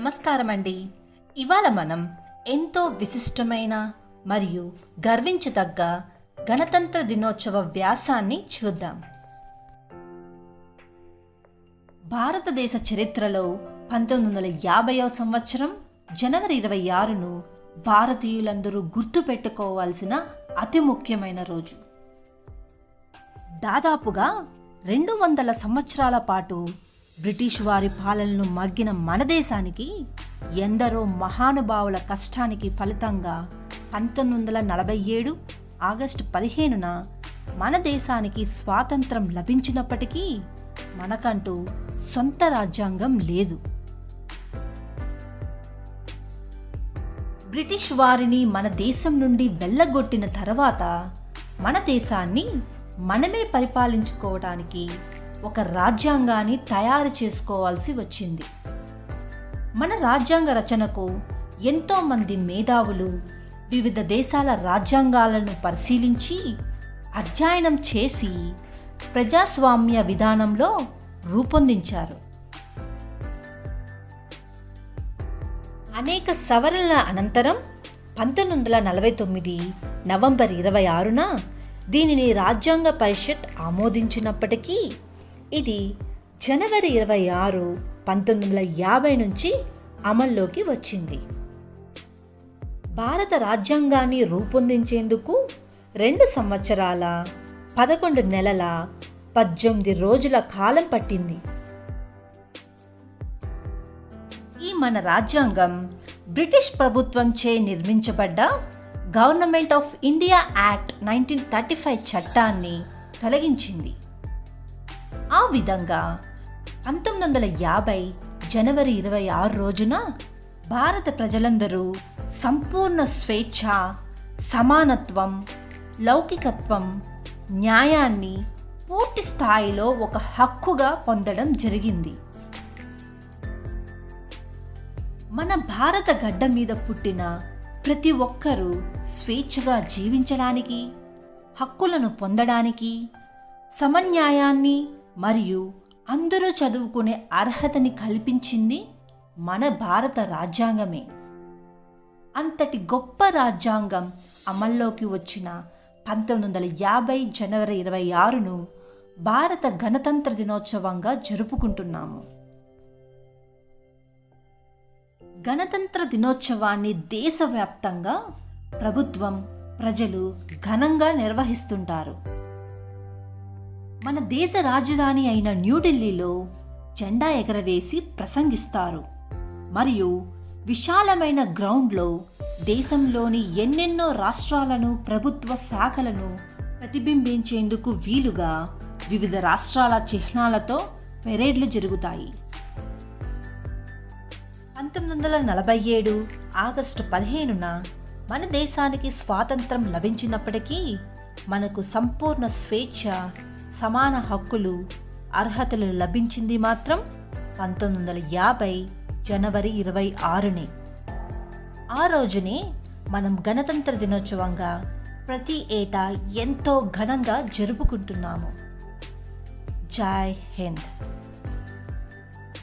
నమస్కారం అండి ఇవాళ మనం ఎంతో విశిష్టమైన మరియు గర్వించదగ్గ గణతంత్ర దినోత్సవ వ్యాసాన్ని చూద్దాం. భారతదేశ చరిత్రలో పంతొమ్మిది వందల యాభైవ సంవత్సరం జనవరి ఇరవై ఆరును భారతీయులందరూ గుర్తుపెట్టుకోవాల్సిన అతి ముఖ్యమైన రోజు. దాదాపుగా రెండు వందల సంవత్సరాల పాటు బ్రిటిష్ వారి పాలనను మగ్గిన మన దేశానికి ఎందరో మహానుభావుల కష్టానికి ఫలితంగా పంతొమ్మిది వందల నలభై ఏడు ఆగస్టు పదిహేనున మన దేశానికి స్వాతంత్రం లభించినప్పటికీ మనకంటూ సొంత రాజ్యాంగం లేదు. బ్రిటిష్ వారిని మన దేశం నుండి వెళ్ళగొట్టిన తర్వాత మన దేశాన్ని మనమే పరిపాలించుకోవడానికి ఒక రాజ్యాంగాన్ని తయారు చేసుకోవాల్సి వచ్చింది. మన రాజ్యాంగ రచనకు ఎంతోమంది మేధావులు వివిధ దేశాల రాజ్యాంగాలను పరిశీలించి అధ్యయనం చేసి ప్రజాస్వామ్య విధానంలో రూపొందించారు. అనేక సవరణల అనంతరం పంతొమ్మిది వందల నలభై తొమ్మిది నవంబర్ ఇరవై ఆరున దీనిని రాజ్యాంగ పరిషత్ ఆమోదించినప్పటికీ ఇది జనవరి ఇరవై ఆరు పంతొమ్మిది వందల యాభై నుంచి అమల్లోకి వచ్చింది. భారత రాజ్యాంగాన్ని రూపొందించేందుకు రెండు సంవత్సరాల పదకొండు నెలల పద్దెనిమిది రోజుల కాలం పట్టింది. ఈ మన రాజ్యాంగం బ్రిటిష్ ప్రభుత్వంచే నిర్మించబడ్డ government of India act nineteen thirty five చట్టాన్ని తొలగించింది. ఆ విధంగా పంతొమ్మిది వందల యాభై జనవరి ఇరవై ఆరు రోజున భారత ప్రజలందరూ సంపూర్ణ స్వేచ్ఛ సమానత్వం లౌకికత్వం న్యాయాన్ని పూర్తి స్థాయిలో ఒక హక్కుగా పొందడం జరిగింది. మన భారత గడ్డ మీద పుట్టిన ప్రతి ఒక్కరూ స్వేచ్ఛగా జీవించడానికి హక్కులను పొందడానికి సమన్యాయాన్ని మరియు అందరూ చదువుకునే అర్హతని కల్పించింది మన భారత రాజ్యాంగమే. అంతటి గొప్ప రాజ్యాంగం అమల్లోకి వచ్చిన పంతొమ్మిది వందల యాభై జనవరి ఇరవై ఆరును భారత గణతంత్ర దినోత్సవంగా జరుపుకుంటున్నాము. గణతంత్ర దినోత్సవాన్ని దేశవ్యాప్తంగా ప్రభుత్వం ప్రజలు ఘనంగా నిర్వహిస్తుంటారు. మన దేశ రాజధాని అయిన న్యూఢిల్లీలో జెండా ఎగరవేసి ప్రసంగిస్తారు. మరియు విశాలమైన గ్రౌండ్లో దేశంలోని ఎన్నెన్నో రాష్ట్రాలను ప్రభుత్వ శాఖలను ప్రతిబింబించేందుకు వీలుగా వివిధ రాష్ట్రాల చిహ్నాలతో పెరేడ్లు జరుగుతాయి. పంతొమ్మిది వందల నలభై ఏడు ఆగస్టు పదిహేనున మన దేశానికి స్వాతంత్రం లభించినప్పటికీ మనకు సంపూర్ణ స్వేచ్ఛ సమాన హక్కులు అర్హతలు లభించింది మాత్రం పంతొమ్మిది వందల యాభై జనవరి ఇరవై ఆరునే. ఆ రోజునే మనం గణతంత్ర దినోత్సవంగా ప్రతి ఏటా ఎంతో ఘనంగా జరుపుకుంటున్నాము. జై హింద్.